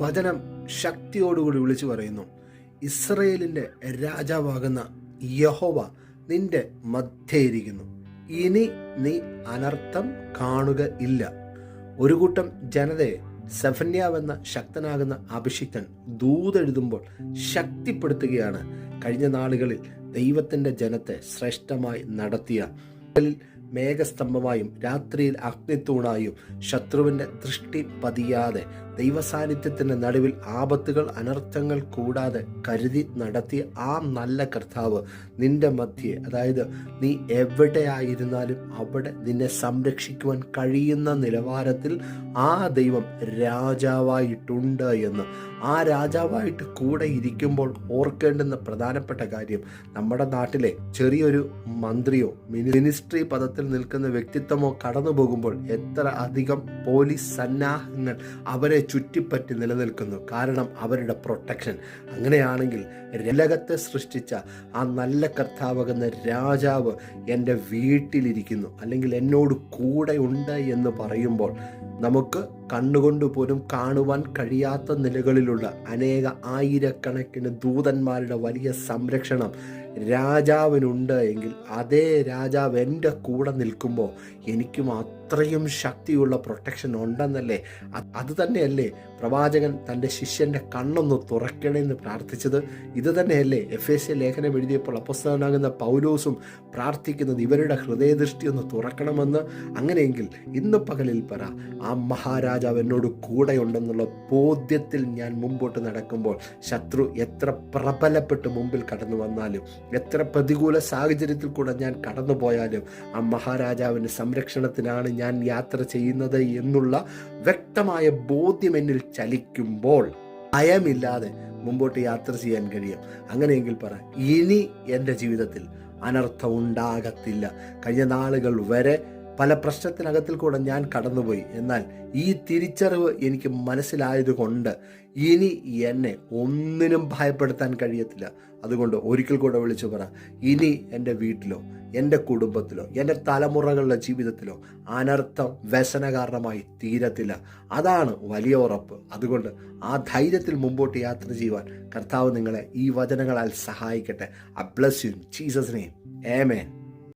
വചനം ശക്തിയോടുകൂടി വിളിച്ചു പറയുന്നു. ഇസ്രയേലിന്റെ രാജാവാകുന്ന യഹോവ നിന്റെ മധ്യയിരിക്കുന്നു. ഇനി നീ അനർത്ഥം കാണുക ഇല്ല. ഒരു കൂട്ടം ജനതയെ സെഫന്യാവെന്ന ശക്തനാകുന്ന അഭിഷിക്തൻ ദൂതെഴുതുമ്പോൾ ശക്തിപ്പെടുത്തുകയാണ്. കഴിഞ്ഞ നാളുകളിൽ ദൈവത്തിന്റെ ജനത്തെ ശ്രേഷ്ഠമായി നടത്തിയ മേഘസ്തംഭമായും രാത്രിയിൽ അഗ്നിത്തൂണായും ശത്രുവിന്റെ ദൃഷ്ടി പതിയാതെ ദൈവസാന്നിധ്യത്തിന്റെ നടുവിൽ ആപത്തുകൾ അനർത്ഥങ്ങൾ കൂടാതെ കരുതി നടത്തിയ ആ നല്ല കർത്താവ് നിന്റെ മധ്യേ. അതായത് നീ എവിടെയായിരുന്നാലും അവിടെ നിന്നെ സംരക്ഷിക്കുവാൻ കഴിയുന്ന നിലവാരത്തിൽ ആ ദൈവം രാജാവായിട്ടുണ്ട് എന്ന്. ആ രാജാവായിട്ട് കൂടെ ഇരിക്കുമ്പോൾ ഓർക്കേണ്ടുന്ന പ്രധാനപ്പെട്ട കാര്യം നമ്മുടെ നാട്ടിലെ ചെറിയൊരു മന്ത്രിയോ മിനിസ്ട്രി പദത്തിൽ നിൽക്കുന്ന വ്യക്തിത്വമോ കടന്നു പോകുമ്പോൾ എത്ര അധികം പോലീസ് സന്നാഹങ്ങൾ അവരെ ചുറ്റിപ്പറ്റി നിലനിൽക്കുന്നു. കാരണം അവരുടെ പ്രൊട്ടക്ഷൻ അങ്ങനെയാണെങ്കിൽ രലകത്തെ സൃഷ്ടിച്ച ആ നല്ല കർത്താവകുന്ന രാജാവ് എന്റെ വീട്ടിലിരിക്കുന്നു. അല്ലെങ്കിൽ എന്നോട് കൂടെ ഉണ്ട് എന്ന് പറയുമ്പോൾ നമുക്ക് കണ്ണുകൊണ്ട് പോലും കാണുവാൻ കഴിയാത്ത നിലകളിലുള്ള അനേക ആയിരക്കണക്കിന് ദൂതന്മാരുടെ വലിയ സംരക്ഷണം രാജാവിനുണ്ട് എങ്കിൽ അതേ രാജാവ് എന്റെ കൂടെ നിൽക്കുമ്പോൾ എനിക്കും അത്രയും ശക്തിയുള്ള പ്രൊട്ടക്ഷൻ ഉണ്ടെന്നല്ലേ? അത് തന്നെയല്ലേ പ്രവാചകൻ തന്റെ ശിഷ്യന്റെ കണ്ണൊന്ന് തുറക്കണമെന്ന് പ്രാർത്ഥിച്ചത്? ഇത് തന്നെയല്ലേ എഫ് എസ് എ ലേഖനം എഴുതിയപ്പോൾ അപ്പസ്തകനാകുന്ന പൗലോസും പ്രാർത്ഥിക്കുന്നത് ഇവരുടെ ഹൃദയദൃഷ്ടി ഒന്ന് തുറക്കണമെന്ന്? അങ്ങനെയെങ്കിൽ ഇന്ന് പകലിൽ പറ ആ മഹാരാജാവ് എന്നോട് കൂടെയുണ്ടെന്നുള്ള ബോധ്യത്തിൽ ഞാൻ മുമ്പോട്ട് നടക്കുമ്പോൾ ശത്രു എത്ര പ്രബലപ്പെട്ട് മുമ്പിൽ കടന്നു വന്നാലും എത്ര പ്രതികൂല സാഹചര്യത്തിൽ കൂടെ ഞാൻ കടന്നു പോയാലും ആ മഹാരാജാവിന്റെ സംരക്ഷണത്തിനാണ് ഞാൻ യാത്ര ചെയ്യുന്നത് എന്നുള്ള വ്യക്തമായ ബോധ്യം എന്നിൽ ചലിക്കുമ്പോൾ ഭയമില്ലാതെ മുമ്പോട്ട് യാത്ര ചെയ്യാൻ കഴിയും. അങ്ങനെയെങ്കിൽ പറ ഇനി എന്റെ ജീവിതത്തിൽ അനർത്ഥം ഉണ്ടാകത്തില്ല. കഴിഞ്ഞ നാളുകൾ വരെ പല പ്രശ്നത്തിനകത്തിൽ കൂടെ ഞാൻ കടന്നുപോയി. എന്നാൽ ഈ തിരിച്ചറിവ് എനിക്ക് മനസ്സിലായതുകൊണ്ട് ഇനി എന്നെ ഒന്നിനും ഭയപ്പെടുത്താൻ കഴിയത്തില്ല. അതുകൊണ്ട് ഒരിക്കൽ കൂടെ വിളിച്ചു പറ ഇനി എന്റെ വീട്ടിലോ എന്റെ കുടുംബത്തിലോ എന്റെ തലമുറകളുടെ ജീവിതത്തിലോ അനർത്ഥം വ്യസന കാരണമായി തീരത്തില്ല. അതാണ് വലിയ ഉറപ്പ്. അതുകൊണ്ട് ആ ധൈര്യത്തിൽ മുമ്പോട്ട് യാത്ര ചെയ്യുവാൻ കർത്താവ് നിങ്ങളെ ഈ വചനങ്ങളാൽ സഹായിക്കട്ടെ. A bless you Jesus name